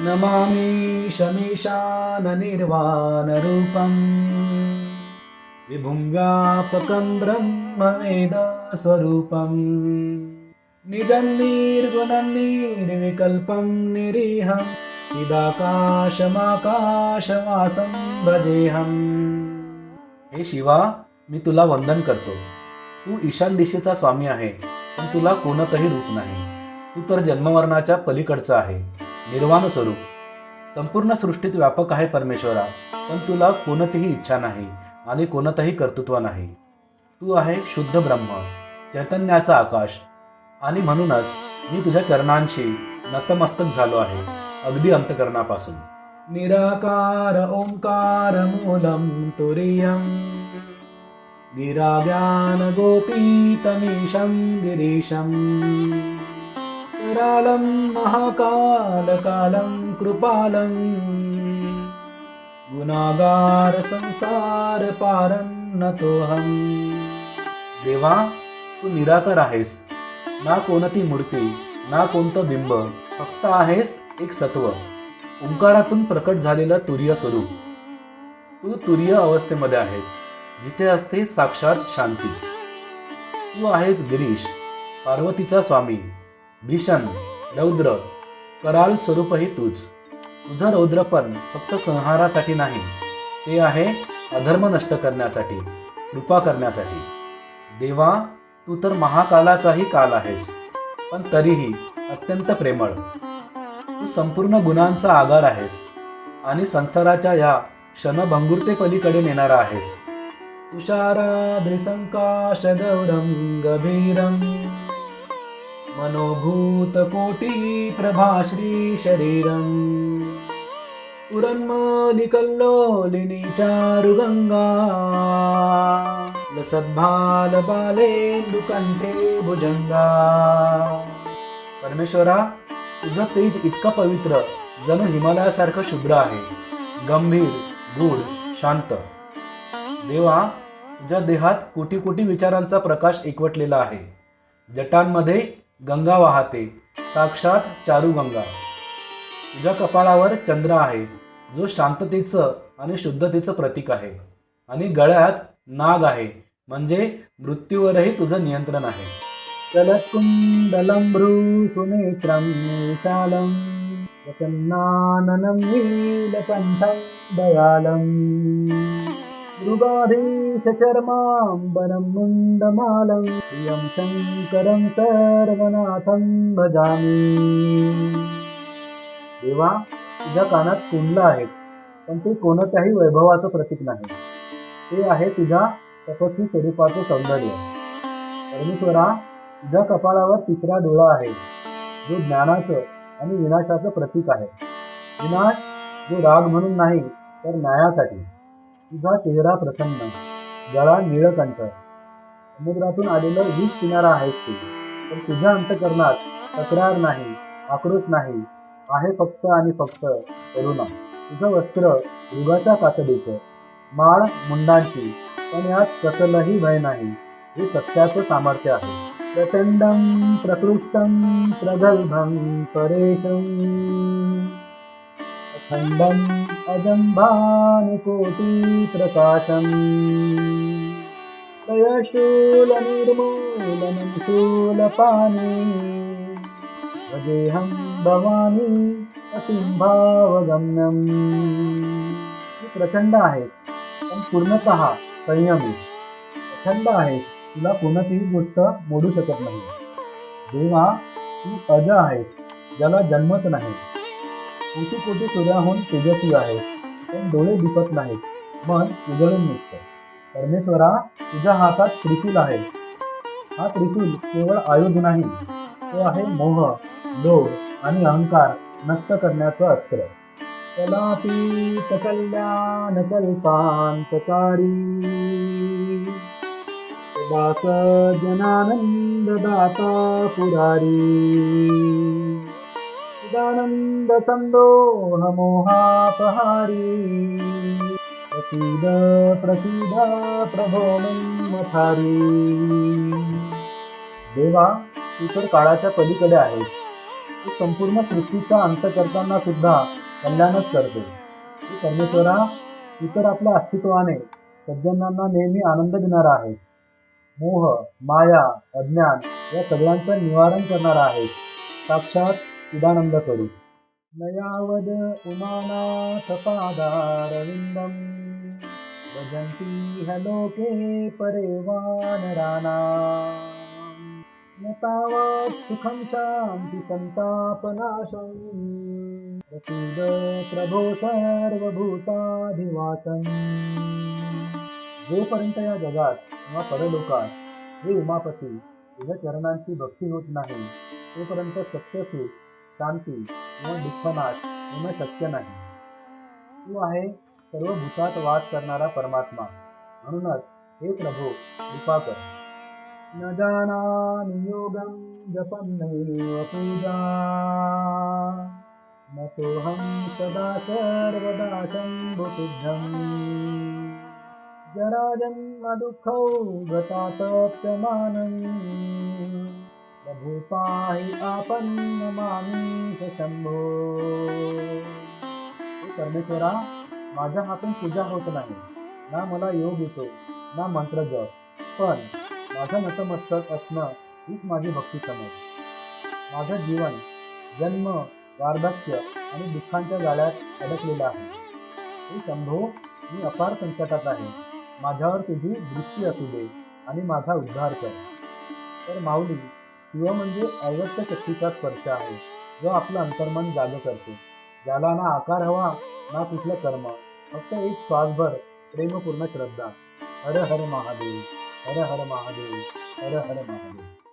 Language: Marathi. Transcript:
नमामि शमीशाननिर्वाणरूपम्। विभुं व्यापकं ब्रह्मवेदस्वरूपम्। निजं निर्गुणं निर्विकल्पं निरीहं। चिदाकाशमाकाशवासं भजेहम्। हे शिवा मी तुला वंदन करतो. तू ईशान दिशेचा स्वामी आहे पण तुला कोणतंही रूप नाही. तू तर जन्ममरणाच्या पलीकडचा आहे. निर्वाण स्वरूप संपूर्ण सृष्टीत व्यापक आहे परमेश्वरा पण तुला कोणतीही इच्छा नाही आणि कोणतंही कर्तृत्व नाही. तू आहे शुद्ध ब्रह्म चैतन्याचा आकाश. आणि म्हणूनच मी तुझ्या चरणांशी नतमस्तक झालो आहे अगदी अंतकरणापासून. निराकार ओंकार मूलम तुरियम गिराव्यान गोपीतमीशं गिरीशम करालं महाकालकालं कृपालं। गुणागार संसार पारं नतोऽहम् देवा तू निराकार आहेस। ना कोणती मूर्ती ना कोणतं बिंब फक्त आहेस एक सत्व। ओंकारातून प्रकट झालेलं तुर्य स्वरूप। तू तुर्य अवस्थेमध्ये आहेस जिथे असते साक्षात शांती। तू आहेस गिरीश पार्वतीचा स्वामी। भीषण रौद्र कराल स्वरूपही तूच. तुझं रौद्रपण फक्त संहारासाठी नाही ते आहे अधर्म नष्ट करण्यासाठी कृपा करण्यासाठी. देवा तू तर महाकालाचाही काल आहेस पण तरीही अत्यंत प्रेमळ. तू संपूर्ण गुणांचा आगार आहेस आणि संसाराच्या या क्षणभंगुरते पलीकडे नेणारा आहेस. तुषाराद्रिसङ्काशगौरं गभीरम् मनोभूतकोटिप्रभाश्रीशरीरम् पुरन्मलिकल्लोलिनी चारुगङ्गा लसद्भालबालेन्दुकण्ठे भुजङ्गा। परमेश्वरा तुझं तेज इतकं पवित्र जणू हिमालयासारखं शुभ्र आहे. गंभीर गूढ शांत. देवा तुझ्या देहात कोटी कोटी विचारांचा प्रकाश एकवटलेला आहे. जटांमध्ये गंगा वाहते. साक्षात चारू गंगा तुझ्या कपाळावर चंद्र आहे. जो शांततेचं आणि शुद्धतेचं प्रतीक आहे. आणि गळ्यात नाग आहे. म्हणजे मृत्यूवरही तुझं नियंत्रण आहे. चलकुंडलं भ्रूसुनेत्रं विशालं. प्रसन्नाननं नीलकण्ठं मृगाधीशर्माम्बरं मुण्डमालं प्रियं शङ्करं सर्वनाथं भजामि। देवा तुझ्या कानात कुंड आहेत पण ते कोणत्याही वैभवाचं प्रतीक नाही। ते आहे तुझ्या तपस्वी स्वरूपाचं सौंदर्य। परमेश्वरा तुझ्या कपाळावर तिसरा डोळा आहे जो ज्ञानाचं आणि विनाशाचं प्रतीक आहे। विनाश जो राग म्हणून नाही तर न्यायासाठी। तुझा चेहरा प्रसन्न गळा निळकंठ समुद्रातून आलेलं वीज किनारा आहेस तू. पण तुझ्या अंतकरणात तक्रार नाही आक्रोश नाही. आहे फक्त आणि फक्त करुणा. तुझं वस्त्र युगाच्या कातडीचं माळ मुंडांची. पण यात कसलंही भय नाही. हे सत्याचं सामर्थ्य आहे. प्रचंडम प्रकृष्टम प्रगल्भम परेशम अखण्डम् अजम्भानुकोटिप्रकाशम् दयशूलनिर्मूलनं शूलपाणि। भजेऽहं भवानी असिम्भावगम्यम्। प्रचंड आहे पण पूर्णतः संयमी। प्रचंड आहे तुला कोणतीही गोष्ट मोडू शकत नाही। देवा तू अज आहे ज्याला जन्मच नाही। कोटी कोटी सूर्याहून तेजस्वी आहे पण डोळे दिसत नाहीत. मन उजळून निघतं. परमेश्वरा तुझ्या हातात त्रिशूल आहे. हा त्रिशूल केवळ आयुध नाही. तो आहे मोह लोभ आणि अहंकार नष्ट करण्याचं अस्त्र. कलापी सकल्यान कल्पांतकारी जनानंद दाता पुरारी चिदानंद संदोह मोहापहारी प्रसीद प्रसीद प्रभो मथारी देवा इतर काळाच्या पलीकडे आहे तू संपूर्ण सृष्टीचा अंत करताना सुद्धा कल्याणच करते. तू परमेश्वरा इतर आपल्या अस्तित्वाने सज्जनांना नेहमी आनंद देणारा आहे मोह माया अज्ञान या सगळ्यांचं निवारण करणारा आहे साक्षात चिदानंद करू नयावद उमानाथ पादारविंदम भजन्ति ह लोके परेवानराना न तावत् सुखं शान्ति सन्तापनाशम् प्रसीद प्रभो सर्वभूताधिवासन् जोपर्यंत या जगात किंवा परलोकात हे उमापती तुझ्या चरणांची भक्ती होत नाही तोपर्यंत सत्य शांती व दुःखनाश होणं शक्य नाही. तू आहे सर्व भूतात वास करणारा परमात्मा. म्हणूनच हे प्रभू कृपा कर. न जानामि योगं जपन्नैव पूजा. न सोऽहं सदा सर्वदा शम्भुसिद्धम् जराजन्मदुःखौ गतातप्यमानम् प्रभुपाहि आपन्नमामीश शंभो हे परमेश्वरा माझ्या हातून पूजा होत नाही. ना मला योग येतो ना मंत्र जप. पण माझं नतमस्तक असणं हीच माझी भक्ती समज माझं जीवन जन्म वार्धक्य आणि दुःखांच्या जाळ्यात अडकलेलं आहे. हे शंभो मी अपार संकटात आहे. माझ्यावर तुझी दृष्टी असू दे आणि माझा उद्धार कर. तर माऊली शिव म्हणजे अव्यक्त शक्तीचा स्पर्श आहे जो आपलं अंतर्मन जाग करते. ज्याला ना आकार हवा ना कुठलं कर्म फक्त एक श्वासभर प्रेमपूर्ण श्रद्धा. हर हर महादेव हर हर महादेव हर हर महादेव.